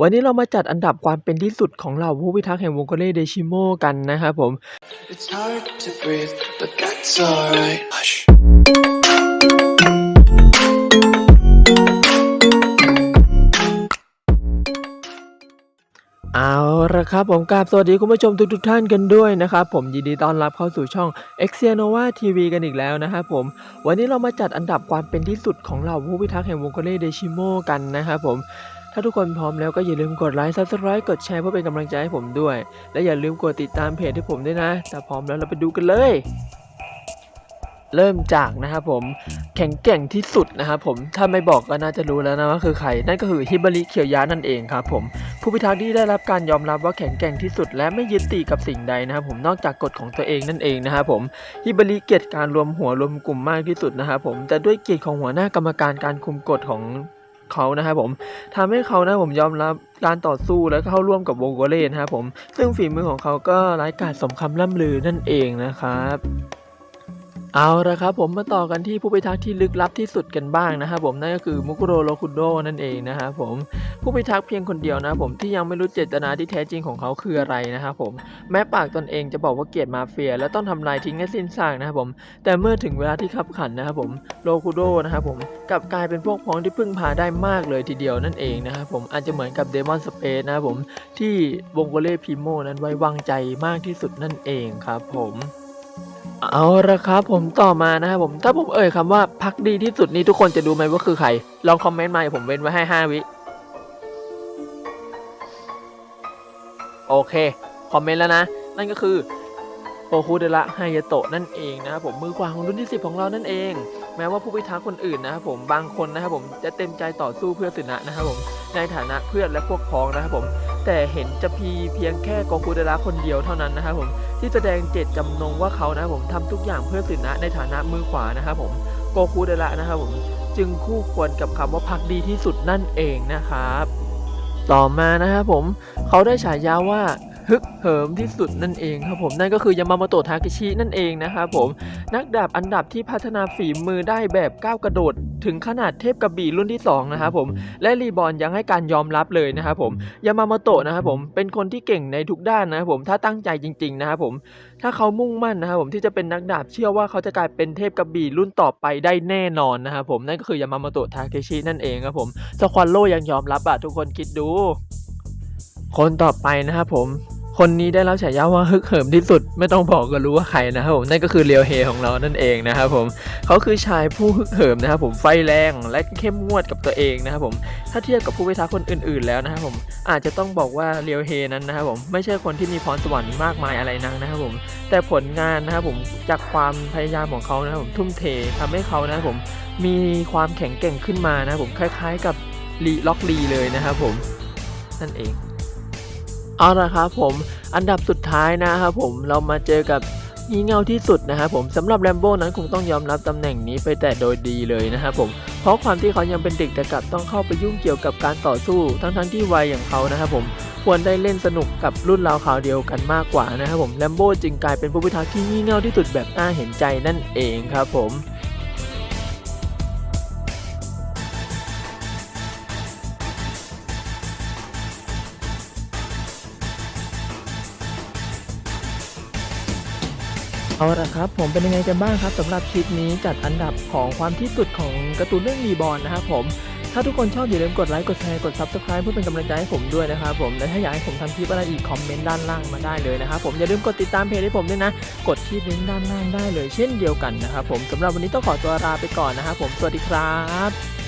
วันนี้เรามาจัดอันดับความเป็นที่สุดของเหล่าผู้พิทักษ์แห่งวงโกเล่เดชิโมกันนะครับผม It's hard to breathe, but that's alright. Hush. เอาละครับผมกราบสวัสดีคุณผู้ชมทุกทท่านกันด้วยนะครับผมยินดีต้อนรับเข้าสู่ช่อง e x i a n o v a TV กันอีกแล้วนะครับผม วันนี้เรามาจัดอันดับความเป็นที่สุดของเหล่าผู้พิทักษ์แห่งวงโกเล่เดชิโมกันนะครับผม ถ้าทุกคนพร้อมแล้วก็อย่าลืมกดไลค์ subscribe กดแชร์เพื่อเป็นกำลังใจให้ผมด้วย และอย่าลืมกดติดตามเพจให้ผมด้วยนะถ้าพร้อมแล้วเราไปดูกันเลย เริ่มจากนะครับผมแข็งแกร่งที่สุดนะครับผมถ้าไม่บอกก็น่าจะรู้แล้วนะว่าคือใคร นั่นก็คือฮิบาริเคียวยะนั่นเองครับผมผู้พิทักษ์ที่ได้รับการยอมรับว่าแข็งแกร่งที่สุด และไม่ยึดติดกับสิ่งใดนะครับผมนอกจากกฎของตัวเองนั่นเองนะครับผมฮิบาริเกียรติการรวมหัวรวมกลุ่มมากที่สุดนะครับผมแต่ด้วยเกียรติของหัวหน้ากรรมการการคุมกฎของ เขานะครับผมทำให้เขานะผมยอมรับการต่อสู้และเข้าร่วมกับวงโกเล่นะครับผมซึ่งฝีมือของเขาก็ไร้ายกาจสมคำล่ำลือนั่นเองนะครับ เอาละครับผมมาต่อกันที่ผู้พิทักษ์ที่ลึกลับที่สุดกันบ้างนะครับผมนั่นก็คือมุกุโรโรคุโดนั่นเองนะครับผมผู้พิทักษ์เพียงคนเดียวนะครับผมที่ยังไม่รู้เจตนาที่แท้จริงของเขาคืออะไรนะครับผมแม้ปากตนเองจะบอกว่าเกลียดมาเฟีย และต้องทำลายทิ้งให้สิ้นซากนะครับผมแต่เมื่อถึงเวลาที่ขับขันนะครับผมโรคุโดนะครับผมกลับกลายเป็นพวกพ้องที่พึ่งพาได้มากเลยทีเดียวนั่นเองนะครับผมอาจจะเหมือนกับเดมอนสเปซนะครับผมที่วงโกเล่พิโมนั้นไว้วางใจมากที่สุดนั่นเองครับผม เอาละครับผมต่อมานะครับผมถ้าผมเอ่ยคำว่าพักดีที่สุดนี้ทุกคนจะดูไหมว่าคือใคร ลองคอมเมนต์มาผมเว้นไว้ให้ 5 วิโอเค คอมเมนต์แล้วนะ นั่นก็คือโอคุเดระไฮยโตะนั่นเองนะครับผมมือขวาของรุ่นที่ 10 ของเรานั่นเอง แม้ว่าผู้พิทักษ์คนอื่นนะครับผมบางคนนะครับผมจะเต็มใจต่อสู้เพื่อสินะนะครับผมในฐานะเพื่อนและพวกพ้องนะครับผม แต่เห็นจะพีเพียงแค่โกคุเดระคนเดียวเท่านั้นนะครับผมที่แสดงเจตจำนงว่าเขานะผมทำทุกอย่างเพื่อสินะในฐานะมือขวานะครับผมโกคูเดระนะครับผมจึงคู่ควรกับคำว่าพักดีที่สุดนั่นเองนะครับ ต่อมานะครับผมเขาได้ฉายาว่า ฮึกเหิมที่สุดนั่นเองครับผมนั่นก็คือยามาโมโตะทาเคชินั่นเองนะครับผมนักดาบอันดับที่พัฒนาฝีมือได้แบบก้าวกระโดด ถึงขนาดเทพกระบี่รุ่นที่สองนะครับผมและรีบอร์นยังให้การยอมรับเลยนะครับผมยามาโมโตะนะครับผมเป็นคนที่เก่งในทุกด้านนะครับผมถ้าตั้งใจจริงๆนะครับผมถ้าเขามุ่งมั่นนะครับผมที่จะเป็นนักดาบเชื่อว่าเขาจะกลายเป็นเทพกระบี่รุ่นต่อไปได้แน่นอนนะครับผมนั่นก็คือยามาโมโตะทาเคชินั่นเองครับผมสควอลโลยังยอมรับอะทุกคนคิดดู คนต่อไปนะครับผม คนนี้ได้รับฉายาว่าฮึกเหิมที่สุดไม่ต้องบอกก็รู้ว่าใครนะครับผมนั่นก็คือเรียวเฮของเรานั่นเองนะครับผมเขาคือชายผู้ฮึกเหิมนะครับผมไฟแรงและเข้มงวดกับตัวเองนะครับผมถ้าเทียบกับผู้พิทักษ์คนอื่น ๆ แล้วนะครับผมอาจจะต้องบอกว่าเรียวเฮนั้นนะครับผมไม่ใช่คนที่มีพรสวรรค์มากมายอะไรนักนะครับผมแต่ผลงานนะครับผมจากความพยายามของเขานะครับผมทุ่มเททำให้เขานะครับผมมีความแข็งแกร่งขึ้นมานะครับผมคล้าย ๆ กับลีล็อกลีเลยนะครับผมนั่นเอง เอาละครับผมอันดับสุดท้ายนะครับผมเรามาเจอกับงี่เง่าที่สุดนะครับผมสำหรับแรมโบ้นั้นคงต้องยอมรับตำแหน่งนี้ไปแต่โดยดีเลยนะครับผมเพราะความที่เขายังเป็นเด็กแต่กลับต้องเข้าไปยุ่งเกี่ยวกับการต่อสู้ ทั้งๆที่วัยอย่างเขานะครับผมควรได้เล่นสนุกกับรุ่นราวคราวเดียวกันมากกว่านะครับผมแรมโบ้จึงกลายเป็นผู้พิทักษ์ที่งี่เง่าที่สุดแบบน่าเห็นใจนั่นเองครับผม เอาละครับผมเป็นยังไงกันบ้างครับสำหรับคลิปนี้จัดอันดับของความที่สุดของการ์ตูนเรื่องรีบอลนะครับผมถ้าทุกคนชอบอย่าลืมกดไลค์กดแชร์กด subscribe เพื่อเป็นกำลังใจให้ผมด้วยนะครับผมและถ้าอยากให้ผมทำคลิปอะไรอีกคอมเมนต์ด้านล่างมาได้เลยนะครับผมอย่าลืมกดติดตามเพจให้ผมด้วยนะ กดที่ลิงก์ด้านล่างได้เลยเช่นเดียวกันนะครับผมสำหรับวันนี้ต้องขอตัวลาไปก่อนนะครับผมสวัสดีครับ